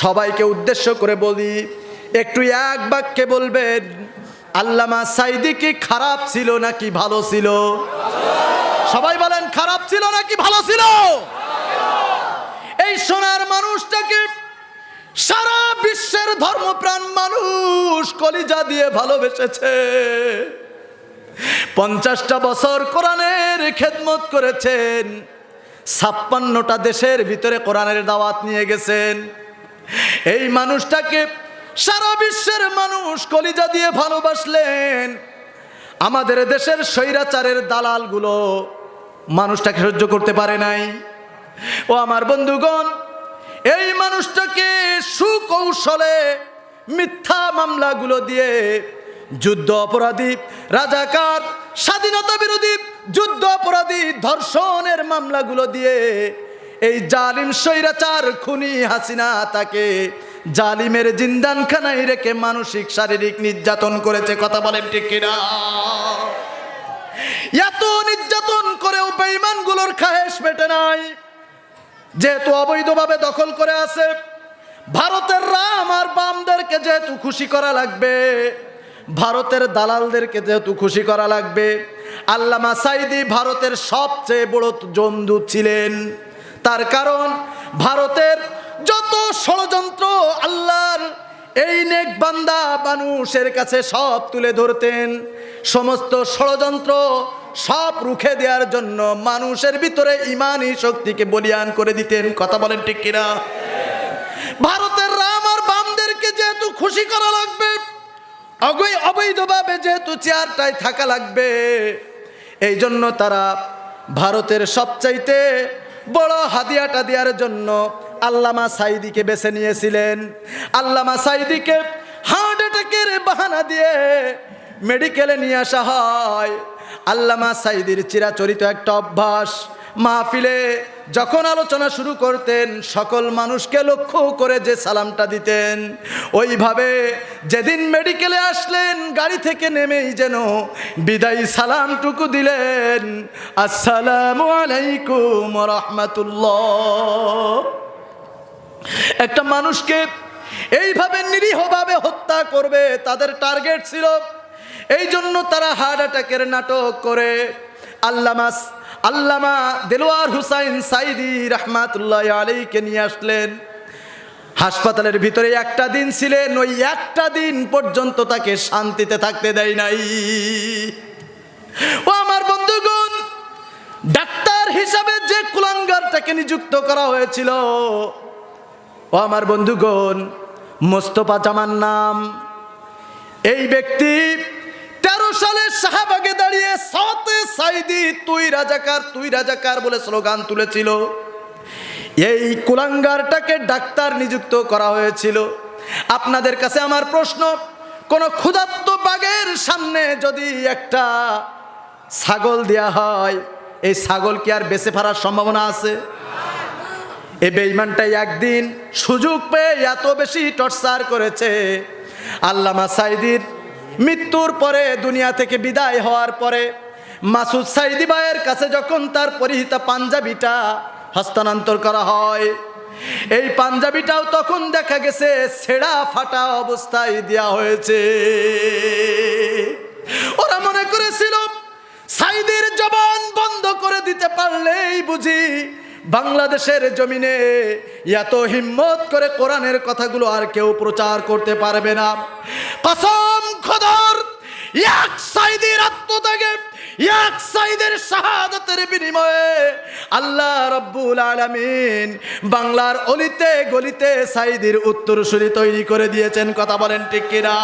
সবাইকে উদ্দেশ্য করে বলি, একটু এক বাক্যে বলবেন, আল্লামা সাইদি কি খারাপ ছিল নাকি ভালো ছিল? সবাই বলেন, খারাপ ছিল নাকি ভালো ছিল? এই সোনার মানুষটাকে সারা বিশ্বের ধর্মপ্রাণ মানুষ কলিজা দিয়ে ভালোবেসেছে? পঞ্চাশটা বছর কোরআনের খেদমত করেছেন, ছাপ্পান্নটা দেশের ভিতরে কোরআনের দাওয়াত নিয়ে গেছেন। এই মানুষটাকে সারা বিশ্বের মানুষ কলিজা দিয়ে ভালোবাসলেন। আমাদের দেশের স্বৈরাচারের দালালগুলো মানুষটাকে সহ্য করতে পারে নাই। ও আমার বন্ধুগণ, এই মানুষটাকে সুকৌশলে মিথ্যা মামলাগুলো দিয়ে যুদ্ধ অপরাধী, রাজাকার, স্বাধীনতা বিরোধী যুদ্ধ অপরাধী ধর্ষণের মামলাগুলো দিয়ে এই জালিম স্বৈরাচার খুনি হাসিনা তাকে জালিমের জিন্দানখানায় রেখে মানসিক, শারীরিক নির্যাতন করেছে। কথা বলেন ঠিক কিনা? এত নির্যাতন করেও বেঈমানগুলোর খাহেশ মেটে নাই। যেহেতু অবৈধভাবে দখল করে আছে, ভারতের রাম আর বামদেরকে যেহেতু খুশি করা লাগবে, ভারতের দালালদেরকে যেহেতু খুশি করা লাগবে, আল্লামা সাইদি ভারতের সবচেয়ে বড় জন্দু ছিলেন। তার কারণ ভারতের যত ষড়যন্ত্র আল্লাহর, এই নেক বান্দা মানুষের কাছে সব তুলে ধরতেন। সমস্ত ষড়যন্ত্র সব রুখে দেওয়ার জন্য মানুষের ভিতরে ইমানই শক্তিকে বলিয়ান করে দিতেন। কথা বলেন ঠিক কিনা? ভারতের রাম আর বামদেরকে যেহেতু খুশি করা লাগবে অবৈ অবৈধভাবে যেহেতু চেয়ারটায় থাকা লাগবে এই জন্য তারা ভারতের সবচাইতে বড় হাদিয়াটা দেওয়ার জন্য আল্লামা সাইদিকে বেছে নিয়েছিলেন। আল্লামা সাইদিকে হার্ট অ্যাটাকের বাহানা দিয়ে মেডিকেলে নিয়ে আসা হয়। আল্লামা সাইদির চিরাচরিত একটা অভ্যাস, মাহফিলে যখন আলোচনা শুরু করতেন, সকল মানুষকে লক্ষ্য করে যে সালামটা দিতেন, ওইভাবে যেদিন মেডিকেলে আসলেন, গাড়ি থেকে নেমেই যেন বিদায়ী সালামটুকু দিলেন। আসসালামু আলাইকুম রহমতুল্লাহ। একটা মানুষকে এইভাবে নিরীহভাবে হত্যা করবে, তাদের টার্গেট ছিল এই জন্য তারা হার্ট অ্যাটাকের নাটক করে, আল্লামা আল্লামা দেলোয়ার হুসাইন সাইদি রহমাতুল্লাহ আলীকে নিয়ে আসলেন। হাসপাতালের ভিতরে একটা দিন ছিলেন, ওই একটা দিন পর্যন্ত তাকে শান্তিতে থাকতে দেয় নাই। ও আমার বন্ধুগণ, ডাক্তার হিসাবে যে কুলাঙ্গারটাকে নিযুক্ত করা হয়েছিল, ও আমার বন্ধুগণ, মোস্তফা জামান নাম। এই ব্যক্তি সালে শাহবাগে দাঁড়িয়ে সাতে সাইদি, তুই রাজাকার তুই রাজাকার বলে স্লোগান তুলেছিল। এই কুলাঙ্গারটাকে ডাক্তার নিযুক্ত করা হয়েছিল। আপনাদের কাছে আমার প্রশ্ন, কোন ক্ষুধাত্ত বাঘের সামনে যদি একটা ছাগল দেয়া হয়, এই ছাগল কি আর বেঁচে ফেরার সম্ভাবনা আছে? এই বেইমানটাই একদিন সুযোগ পেয়ে এত বেশি টর্চার করেছে। আল্লামা সাইদির মৃত্যুর পরে, দুনিয়া থেকে বিদায় হওয়ার পরে, মাসুদ সাইদি ভাইয়ের কাছে যখন তার পরিহিতা পাঞ্জাবিটা হস্তান্তর করা হয়, এই পাঞ্জাবিটাও তখন দেখা গেছে ছেঁড়া ফাটা অবস্থায় দেওয়া হয়েছে। ওরা মনে করেছিল, সাইদের জবান বন্ধ করে দিতে পারলেই বুঝি বাংলাদেশের জমিনে এত হিম্মত করে কোরআনের কথাগুলো আর কেউ প্রচার করতে পারবে না। কসম খোদার, এক সাইদের আত্মত্যাগে, এক সাইদের শাহাদাতের বিনিময়ে আল্লাহ রব্বুল আলামিন বাংলার অলিতে গলিতে সাইদির উত্তরসূরি তৈরি করে দিয়েছেন। কথা বলেন ঠিক কিনা?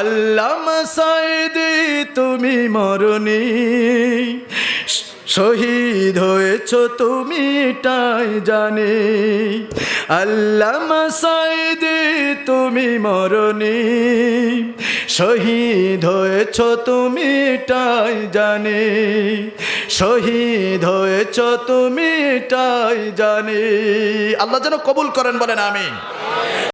আল্লামা সাইদি, তুমি মরণি শহীদ হয়েছ তুমি টাই জানি। আল্লামা সাইদি তুমি মরণি। শহীদ হয়েছ তুমি টাই জানি। শহীদ হয়েছ তুমি টাই জানি। আল্লাহ যেন কবুল করেন, বলেন আমিন।